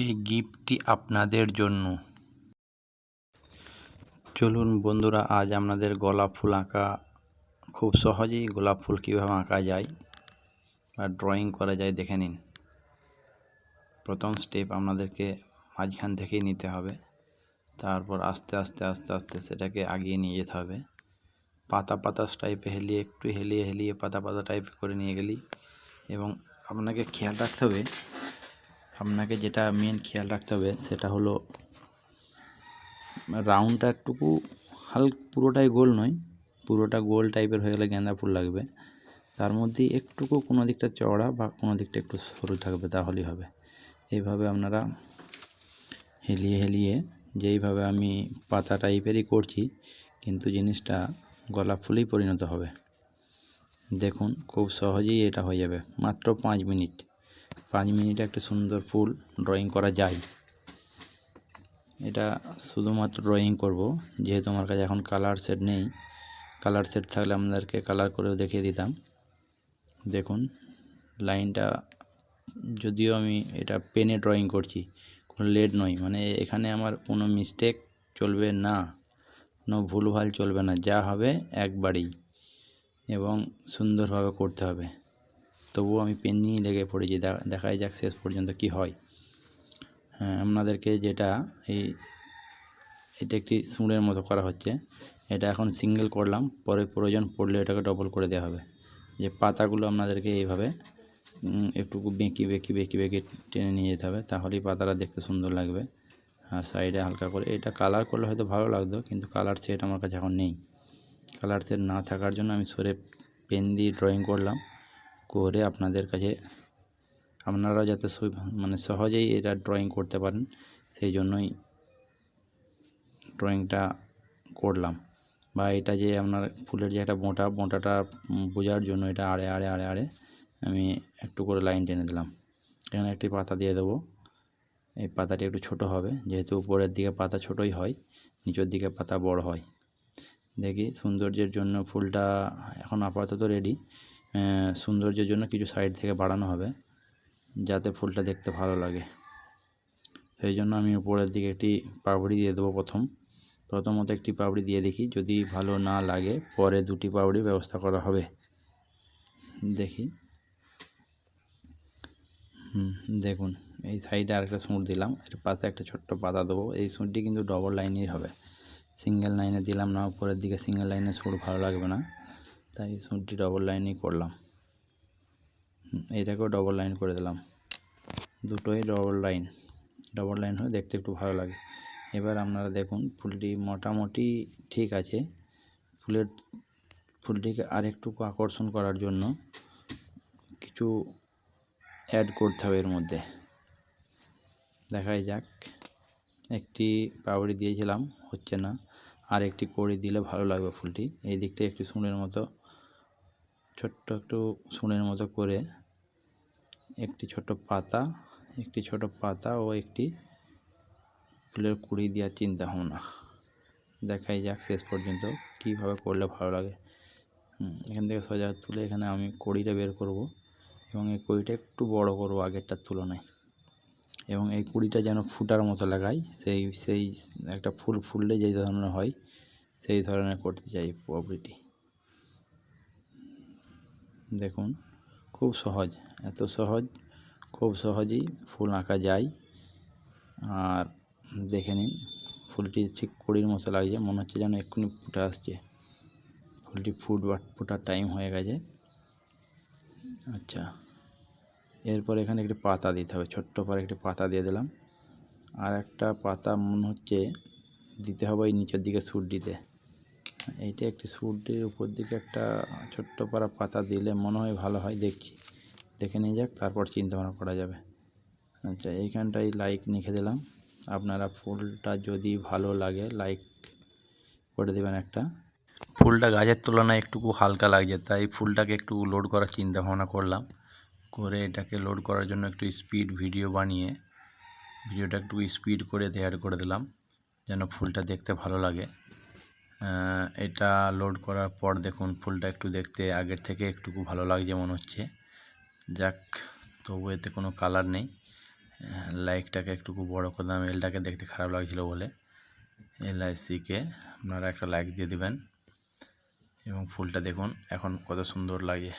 এই গিফটটি আপনাদের জন্য। চলুন বন্ধুরা, আজ আপনাদের গোলাপ ফুল আঁকা খুব সহজেই গোলাপ ফুল কীভাবে আঁকা যায় বা ড্রয়িং করা যায় দেখে নিন। প্রথম স্টেপ আপনাদেরকে মাঝখান থেকেই নিতে হবে। তারপর আস্তে আস্তে আস্তে আস্তে সেটাকে আগিয়ে নিয়ে যেতে হবে। পাতা পাতা টাইপে হেলিয়ে, একটু হেলিয়ে হেলিয়ে পাতা পাতা টাইপ করে নিয়ে গেলি এবং আপনাকে খেয়াল রাখতে হবে আপনাকে যেটা মেন খেয়াল রাখতে হবে সেটা হলো রাউন্ডটা একটুকু হাল, পুরোটাই গোল নয়, পুরোটা গোল টাইপের হয়ে গেলে গাঁদা ফুল লাগবে। তার মধ্যে একটুকু কোনো দিকটা চওড়া বা কোনো দিকটা একটু সরু থাকবে, তাহলেই হবে। এইভাবে আপনারা হেলিয়ে হেলিয়ে যেইভাবে আমি পাতা টাইপেরই করছি, কিন্তু জিনিসটা গোলাপ ফুলেই পরিণত হবে। দেখুন, খুব সহজেই এটা হয়ে যাবে, মাত্র পাঁচ মিনিট। পাঁচ মিনিটে একটা সুন্দর ফুল ড্রয়িং করা যায়। এটা শুধুমাত্র ড্রয়িং করব, যেহেতু আমার কাছে এখন কালার সেট নেই। কালার সেট থাকলে আপনাদেরকে কালার করেও দেখিয়ে দিতাম। দেখুন লাইনটা যদিও আমি এটা পেনে ড্রয়িং করছি, কোনো লেড নয়। মানে এখানে আমার কোনো মিস্টেক চলবে না, কোনো ভুলভাল চলবে না। যা হবে একবারেই এবং সুন্দরভাবে করতে হবে। তবুও আমি পেন নিয়ে লেগে পড়েছি দেখাই যাক শেষ পর্যন্ত কি হয়। হ্যাঁ আপনাদেরকে যেটা এই, এটা একটি সুঁড়ের মতো করা হচ্ছে। এটা এখন সিঙ্গেল করলাম, পরে প্রয়োজন পড়লে এটাকে ডবল করে দেওয়া হবে। যে পাতাগুলো আপনাদেরকে এইভাবে একটু বেঁকি বেঁকি বেঁকি বেঁকি টেনে নিয়ে যেতে হবে, তাহলেই পাতাটা দেখতে সুন্দর লাগবে। আর সাইডে হালকা করে, এটা কালার করলে হয়তো ভালো লাগতো, কিন্তু কালার সেট আমার কাছে এখন নেই। কালার সেট না থাকার জন্য আমি সরে পেন দিয়ে ড্রয়িং করলাম। করে আপনাদের কাছে আপনারা যাতে মানে সহজেই এটা ড্রয়িং করতে পারেন, সেই জন্যই ড্রয়িংটা করলাম। বা এটা যে আপনার ফুলের যে একটা বোঁটা বোঁটাটা বোঝার জন্য এটা আড়ে আড়ে আড়ে আড়ে আমি একটু করে লাইন টেনে দিলাম। এখানে একটি পাতা দিয়ে দেবো। এই পাতাটি একটু ছোট হবে, যেহেতু উপরের দিকে পাতা ছোটই হয়, নিচের দিকে পাতা বড় হয়। দেখি সৌন্দর্যের জন্য ফুলটা এখন আপাতত রেডি সৌন্দর্যের জন্য কিছু সাইড থেকে বাড়ানো হবে, যাতে ফুলটা দেখতে ভালো লাগে। সেই জন্য আমি উপরের দিকে একটি পাপড়ি দিয়ে দেবো প্রথম। প্রথমত একটি পাপড়ি দিয়ে দেখি, যদি ভালো না লাগে, পরে দুটি পাপড়ি ব্যবস্থা করা হবে। দেখি। হুম, দেখুন, এই সাইডে আরেকটা সুঁড় দিলাম, এর পাশে একটা ছোট্ট পাতা দেবো। এই সুঁড়টি কিন্তু ডবল লাইনেরই হবে। সিঙ্গেল লাইনে দিলাম না, উপরের দিকে সিঙ্গেল লাইনে সুঁড় ভালো লাগবে না। তাই সুঁড়টি ডবল লাইনই করলাম। এটাকেও ডবল লাইন করে দিলাম। দুটোই ডবল লাইন ডবল লাইন হয়ে দেখতে একটু ভালো লাগে। এবার আপনারা দেখুন, ফুলটি মোটামুটি ঠিক আছে। ফুলের, ফুলটিকে আরেকটুকু আকর্ষণ করার জন্য কিছু অ্যাড করতে হবে এর মধ্যে। দেখাই যাক। একটি পাউড়ি দিয়েছিলাম, হচ্ছে না। আর একটি কড়ি দিলে ভালো লাগবে ফুলটি। এই দিকটা একটু সুনের মতো ছোট্ট একটু সুনের মতো করে একটি ছোট পাতা, একটি ছোট পাতা ও একটি ফুলের কুড়ি দেওয়ার চিন্তা ভাবনা। দেখাই যাক শেষ পর্যন্ত কীভাবে করলে ভালো লাগে। এখান থেকে সোজা তুলে এখানে আমি কড়িটা বের করব এবং এই কড়িটা একটু বড় করব আগেরটার তুলনায়। এবং এই কুড়িটা যেন ফুটার মতো লাগাই, সেই সেই একটা ফুল ফুললে যেই ধরনের হয়, সেই ধরনের করতে চাই প্রবৃতি দেখুন, খুব সহজ, এত সহজ, খুব সহজেই ফুল আঁকা যায়। আর দেখে নিন, ফুলটি ঠিক কুড়ির মতো লাগছে, মনে হচ্ছে যেন এক্ষুনি ফুটে আসছে। ফুলটি ফুটবার ফোটার টাইম হয়ে গেছে। আচ্ছা এরপর এখানে একটি পাতা দিতে হবে, ছোট্ট পরে একটি পাতা দিয়ে দিলাম। আর একটা পাতা মনে হচ্ছে দিতে হবে এই নিচের দিকে সুট দিতে এইটা একটি সুটের উপর দিকে একটা ছোট্ট পাড়া পাতা দিলে মনে হয় ভালো হয় দেখছি দেখে নিয়ে যাক, তারপর চিন্তা ভাবনা করা যাবে। আচ্ছা এইখানটাই লাইক লিখে দিলাম। আপনারা ফুলটা যদি ভালো লাগে লাইক করে দেবেন একটা। ফুলটা গাছের তুলনায় একটুকু হালকা লাগছে, তাই ফুলটাকে একটু লোড করার চিন্তা ভাবনা করলাম। করে এটাকে লোড করার জন্য একটু স্পিড ভিডিও বানিয়ে ভিডিওটা একটু স্পিড করে তৈয়ার করে দিলাম, যেন ফুলটা দেখতে ভালো লাগে। এটা লোড করার পর দেখুন ফুলটা একটু দেখতে আগের থেকে একটুকু ভালো লাগছে মনে হচ্ছে। যাক, তবু এতে কোনো কালার নেই। লাইকটাকে একটুকু বড় করলাম এলটাকে দেখতে খারাপ লাগছিল বলে। এলআইসিকে আপনারা একটা লাইক দিয়ে দিবেন। এবং ফুলটা দেখুন, এখন কত সুন্দর লাগে।